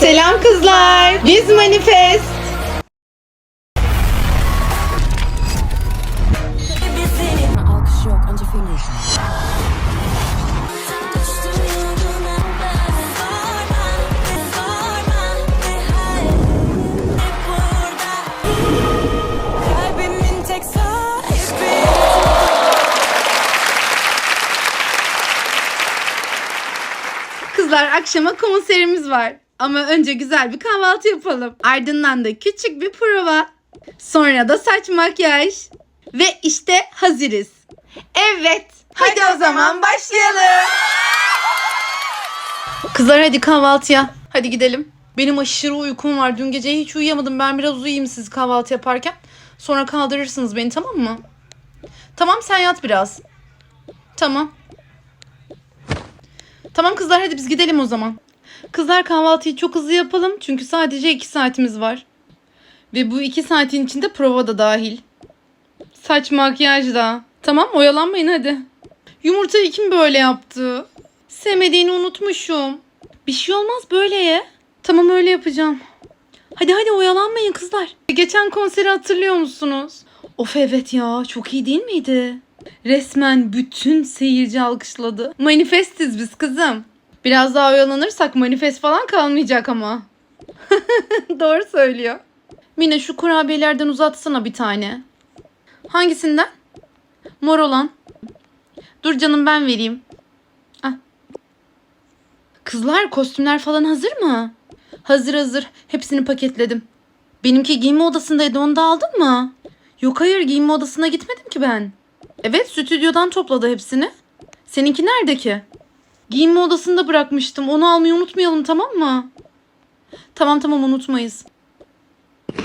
Selam kızlar. Biz Manifest. Kızlar akşama konserimiz var. Ama önce güzel bir kahvaltı yapalım. Ardından da küçük bir prova. Sonra da saç makyaj. Ve işte hazırız. Evet. Hadi, o zaman başlayalım. Kızlar hadi kahvaltıya. Hadi gidelim. Benim aşırı uykum var. Dün gece hiç uyuyamadım. Ben biraz uyuyayım siz kahvaltı yaparken. Sonra kaldırırsınız beni tamam mı? Tamam sen yat biraz. Tamam. Tamam kızlar hadi biz gidelim o zaman. Kızlar kahvaltıyı çok hızlı yapalım. Çünkü sadece 2 saatimiz var. Ve bu 2 saatin içinde prova da dahil. Saç makyaj da. Tamam oyalanmayın hadi. Yumurtayı kim böyle yaptı? Sevmediğini unutmuşum. Bir şey olmaz böyle ye. Tamam öyle yapacağım. Hadi hadi oyalanmayın kızlar. Geçen konseri hatırlıyor musunuz? Of evet ya çok iyi değil miydi? Resmen bütün seyirci alkışladı. Manifestiz biz kızım. Biraz daha oyalanırsak manifest falan kalmayacak ama. Doğru söylüyor. Mine şu kurabiyelerden uzatsana bir tane. Hangisinden? Mor olan. Dur canım ben vereyim. Ah. Kızlar kostümler falan hazır mı? Hazır hazır. Hepsini paketledim. Benimki giyinme odasındaydı onu da aldın mı? Yok hayır giyinme odasına gitmedim ki ben. Evet stüdyodan topladı hepsini. Seninki nerede ki? Giyinme odasında bırakmıştım. Onu almayı unutmayalım tamam mı? Tamam tamam unutmayız.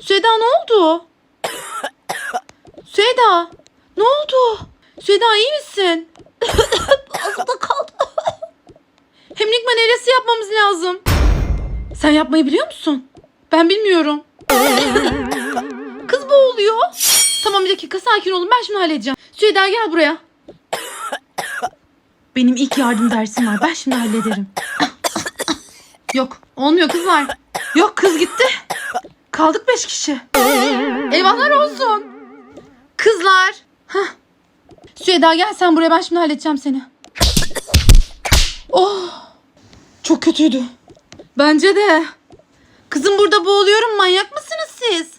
Süheda ne oldu? Süheda ne oldu? Süheda iyi misin? Ağzımda kaldı. Hemlik neresi yapmamız lazım? Sen yapmayı biliyor musun? Ben bilmiyorum. Kız boğuluyor. Tamam bir dakika sakin olun ben şimdi halledeceğim. Süheda gel buraya. Benim ilk yardım dersim var. Ben şimdi hallederim. Yok olmuyor kızlar. Yok kız gitti. Kaldık beş kişi. Eyvahlar olsun. Kızlar. Hah. Süheda gel sen buraya ben şimdi halledeceğim seni. Oh. Çok kötüydü. Bence de. Kızım burada boğuluyorum manyak mısınız siz?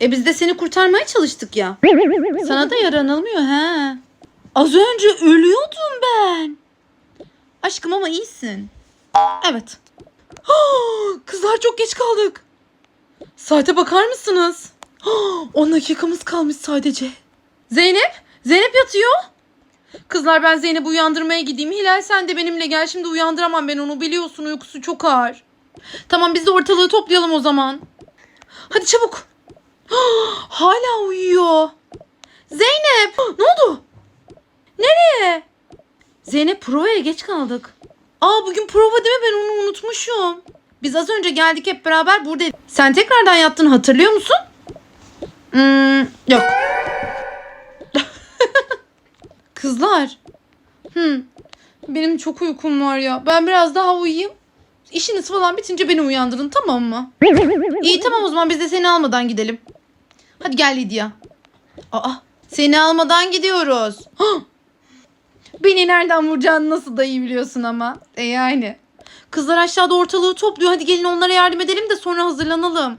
E biz de seni kurtarmaya çalıştık ya. Sana da yaranılmıyor he. Az önce ölüyordum ben. Aşkım ama iyisin. Evet. Kızlar çok geç kaldık. Saate bakar mısınız? 10 dakikamız kalmış sadece. Zeynep? Zeynep yatıyor. Kızlar ben Zeynep'i uyandırmaya gideyim. Hilal sen de benimle gel. Şimdi uyandıramam ben onu biliyorsun uykusu çok ağır. Tamam biz de ortalığı toplayalım o zaman. Hadi çabuk. Hala uyuyor. Zeynep ne oldu? Zeynep provaya geç kaldık. Aa bugün prova değil mi? Ben onu unutmuşum. Biz az önce geldik hep beraber buradaydık. Sen tekrardan yattın hatırlıyor musun? Hmm, yok. Kızlar. Hmm. Benim çok uykum var ya. Ben biraz daha uyuyayım. İşiniz falan bitince beni uyandırın tamam mı? İyi tamam o zaman biz de seni almadan gidelim. Hadi gel Lidya. Aa seni almadan gidiyoruz. Hah! Beni nereden vuracağını nasıl da biliyorsun ama. E yani. Kızlar aşağıda ortalığı topluyor. Hadi gelin onlara yardım edelim de sonra hazırlanalım.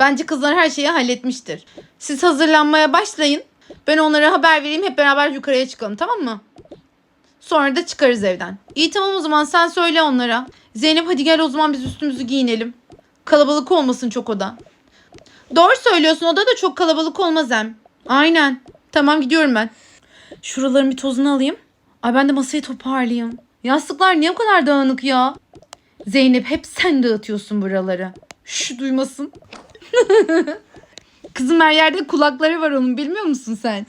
Bence kızlar her şeyi halletmiştir. Siz hazırlanmaya başlayın. Ben onlara haber vereyim hep beraber yukarıya çıkalım tamam mı? Sonra da çıkarız evden. İyi tamam o zaman sen söyle onlara. Zeynep hadi gel o zaman biz üstümüzü giyinelim. Kalabalık olmasın çok oda. Doğru söylüyorsun oda da çok kalabalık olmaz hem. Aynen. Tamam gidiyorum ben. Şuraların bir tozunu alayım. Ay ben de masayı toparlayayım. Yastıklar niye o kadar dağınık ya? Zeynep hep sen dağıtıyorsun buraları. Şu duymasın. Kızım her yerde kulakları var onun bilmiyor musun sen?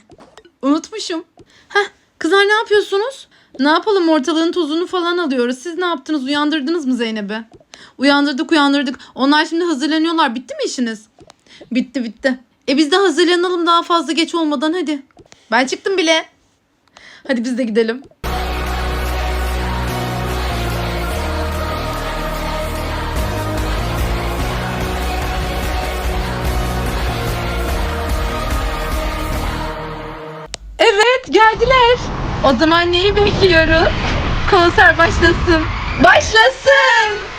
Unutmuşum. Heh, kızlar ne yapıyorsunuz? Ne yapalım ortalığın tozunu falan alıyoruz. Siz ne yaptınız? Uyandırdınız mı Zeynep'i? Uyandırdık uyandırdık. Onlar şimdi hazırlanıyorlar. Bitti mi işiniz? Bitti bitti. E biz de hazırlanalım daha fazla geç olmadan hadi. Ben çıktım bile. Hadi biz de gidelim. Evet geldiler. O zaman neyi bekliyoruz? Konser başlasın. Başlasın.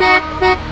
Musik